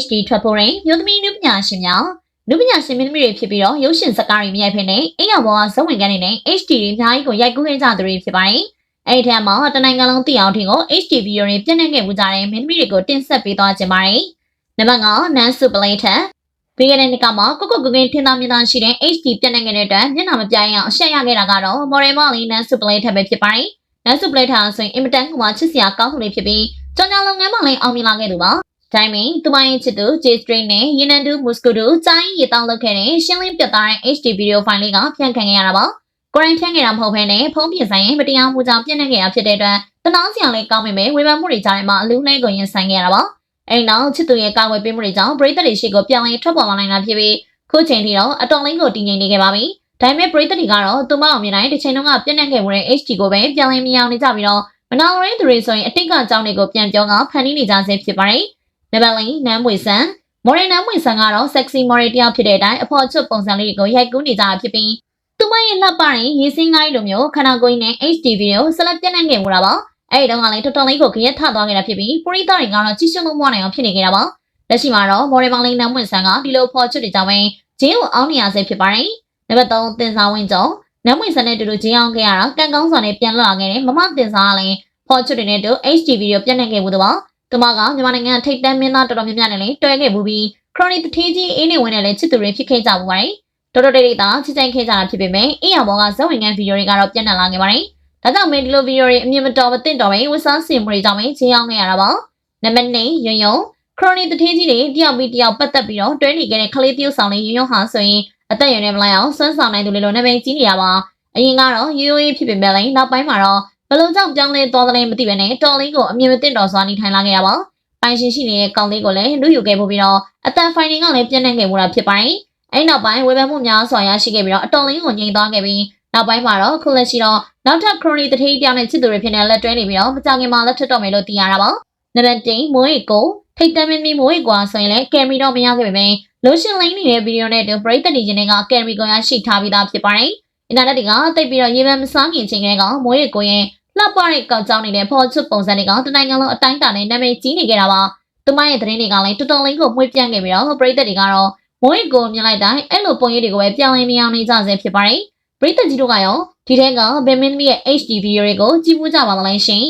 HD ထွက်ပေါ်ရင်မြို့သမီးနုပညာရှင်များနုပညာရှင်မင်းသမီးတွေဖြစ်ပြီးတော့ရုပ်ရှင်ဇာတ်ကားတွေမြိုက်ဖိနေအိမ်ရောက်ဘောကဇုံဝင်ကန်းနေနဲ့ HD တွေအများကြီးကိုရိုက်ကူးခဲ့ကြသူတွေဖြစ်ပါတယ်။အဲဒီထဲမှာတနိုင်ငံလုံးသိအောင်ထင်ကို HD video တွေပြည့်နေခဲ့မှုကြတဲ့မင်းသမီးတွေကိုတင်ဆက်ပေးသွားခြင်းပါတယ်။နံပါတ်9နန်းစုပလိထက်ပြီးခဲ့တဲ့နှစ်ကမှကိုကိုကိုကင်းထင်သာမြင်သာရှိတဲ့ HD ပြည့်နေခဲ့တဲ့အတွက်မျက်နှာမပြိုင်အောင်အရှက်ရခဲ့တာကတော့ Moral Molly နန်းစုပလိထက်ပဲဖြစ်ပါတယ်။နန်းစုပလိထက်ဆိုရင်အင်မတန်ကမှချစ်စရာကောင်းသူလေးဖြစ်ပြီးကြောင်ကြောင်လုပ်ငန်းမှလည်းအောင်မြင်လာခဲ့သူပါ။ ဒါပေမဲ့သူမရဲ့ချစ်သူ J String နဲ့ Yinandu Muskudu တိုင်းရေတောင်းလုပ်ခဲ့တဲ့ရှင်းလင်းပြတ်သားတဲ့ HD video file လေးကဖြန့်ခံခဲ့ရတာပါ။ကိုရိုင်းဖြန့်ခဲ့တာမဟုတ်ဘဲနဲ့ဖုန်းပြင်ဆိုင်ရင်မတရားမှုကြောင့်ပြည့်နေခဲ့တာဖြစ်တဲ့အတွက်တနာစရာလေးကောင်းပေမဲ့ဝေဖန်မှုတွေကြားထဲမှာအလူနှဲကိုရင်ဆိုင်ခဲ့ရတာပါ။အဲဒီနောက်ချစ်သူရဲ့ကာဝယ်ပေးမှုတွေကြောင့်ပရိသတ်တွေရှိကိုပြောင်းလဲထွက်ပေါ်လာနိုင်တာဖြစ်ပြီးခုချိန်ထိတော့အတော်လေးကိုတည်ငြိမ်နေခဲ့ပါပြီ။ဒါပေမဲ့ပရိသတ်တွေကတော့သူမအောင်မြင်တိုင်းတစ်ချိန်လုံးကပြည့်နေခဲ့မှုတဲ့ HD ကိုပဲပြောင်းလဲမြင်အောင်နေကြပြီးတော့မနာလိုတဲ့သူတွေဆိုရင်အတိတ်ကအကြောင်းတွေကိုပြန်ပြောကဖန်တီးနေကြဆဲဖြစ်ပါတယ်။ နံပါတ်၄နမ်းမွေဆန်မော်ရီနမ်းမွေဆန်ကတော့ sexy မော်ရီတယောက်ဖြစ်တဲ့အတိုင်းအဖော်ချွတ်ပုံစံလေးတွေကိုရိုက်ကူးနေကြတာဖြစ်ပြီးသူမရဲ့လှပရင်ရေးစင်းကိုင်းလိုမျိုးခန္ဓာကိုယ်နဲ့ HD ဗီဒီယိုဆက်လက်ပြန့်နှံ့ခဲ့မှုတာပါ။အဲဒီတုန်းကလည်းတော်တော်လေးကိုကြရက်ထသွားခဲ့တာဖြစ်ပြီးပရိသတ်တွေကတော့ကြည့်ရှုလို့မနိုင်အောင်ဖြစ်နေခဲ့တာပါ။လက်ရှိမှာတော့မော်ရီမောင်လေးနမ်းမွေဆန်ကဒီလိုဖော်ချွတ်တွေကြောင့်ပဲဂျင်းကိုအောင်းနေရဆဲဖြစ်ပါတယ်။နံပါတ်3တင်စားဝင်းကျော်နမ်းမွေဆန်နဲ့တူတူဂျင်းအောင်ခဲ့ရတာကံကောင်းစွာနဲ့ပြန်လွတ်လာခဲ့တဲ့မမတင်စားကလည်းဖော်ချွတ်တွေနဲ့တူ HD ဗီဒီယိုပြန့်နှံ့ခဲ့မှုတော့ပါ။ သူမကမြန်မာနိုင်ငံထိပ်တန်းမင်းသားတော်တော်များများနဲ့လည်းတွဲခဲ့မှုပြီးခရိုနီတထေးကြီးအေးနေဝင်နဲ့လည်းချစ်သူတွေဖြစ်ခဲ့ကြမှုပါတယ်။တော်တော်တေးတေးသာချစ်ကြိုက်ခဲ့ကြတာဖြစ်ပေမဲ့အေးရောင်ဘောကဇက်ဝင်ကန်ဗီဒီယိုတွေကတော့ပြန့်နှံ့လာခဲ့ပါတယ်။ဒါကြောင့်မင်းဒီလိုဗီဒီယိုတွေအမြင်မတော်မသင့်တော်ပဲဝတ်စားစင်မှုတွေကြောင့်ပဲဂျင်းအောင်ခဲ့ရတာပါ။နံပါတ်2ရွံ့ရွံ့ခရိုနီတထေးကြီးတွေတယောက်ပြီးတယောက်ပတ်သက်ပြီးတော့တွဲနေခဲ့တဲ့ကလေးတယောက်ဆောင်လေးရွံ့ရွံ့ဟာဆိုရင်အသက်အရွယ်နဲ့မလိုက်အောင်စွမ်းဆောင်နိုင်သူလေးလိုနာမည်ကြီးနေရပါအရင်ကတော့ရိုးရိုးဖြစ်ပေမဲ့လည်းနောက်ပိုင်းမှာတော့ ဘလို့ကြောင့်ပြောင်းလဲသွားသလဲမသိဘဲနဲ့တော်လေးကိုအမြင်မသိတော်စွာနေထိုင်လာခဲ့ရပါပိုင်ရှင်ရှိနေတဲ့ကောင်လေးကိုလည်းလူယူခဲ့မှုပြီးတော့အတန်ဖိုင်နင်ကလည်းပြည့်နေခဲ့မှုတာဖြစ်ပါတယ်အဲ့နောက်ပိုင်းဝေဖန်မှုများစွာရရှိခဲ့ပြီးတော့အတော်လေးကိုငြိမ်သွားခဲ့ပြီးနောက်ပိုင်းမှာတော့ခုလက်ရှိတော့နောက်ထပ်ခရိုနီတထေးပြောင်းတဲ့ချစ်သူတွေဖြစ်နေလက်တွဲနေပြီးတော့မကြခင်မှာလက်ထပ်တော့မယ်လို့သိရတာပါနံပါတ်10မိုးရီကိုထိတ်တမ်းမင်းမီမိုးရီကွာဆိုရင်လည်းကင်မီတော့မရခဲ့ပေမဲ့လိုရှင်လိန်နေတဲ့ဗီဒီယိုနဲ့တူပရိသတ်တွေချင်းတွေကကင်မီကိုရရှိထားပြီးသားဖြစ်ပါတယ်အင်တာနက်တွေကတိတ်ပြီးတော့ရေပန်းမစားခင်ချိန်ကလေးကမိုးရီကိုရဲ့ လှပတဲ့ကောက်ကြောင်းနေတဲ့ဖော်ချွတ်ပုံစံတွေကတနိုင်ငံလုံးအတိုင်းအတာနဲ့နာမည်ကြီးနေကြတာပါသူမရဲ့သတင်းတွေကလည်းတော်တော်လေးကိုမှွေးပြန့်ခဲ့ပြီးတော့ပရိသတ်တွေကတော့မိုးရီကိုမြင်လိုက်တိုင်းအဲ့လိုပုံရိပ်တွေကိုပဲပြောင်းလဲမြင်အောင်နေကြဆဲဖြစ်ပါတယ်ပရိသတ်ကြီးတို့ကရောဒီထဲကဘယ်မင်းသမီးရဲ့ HD ဗီဒီယိုတွေကိုကြည့်မှုကြပါမလဲရှင်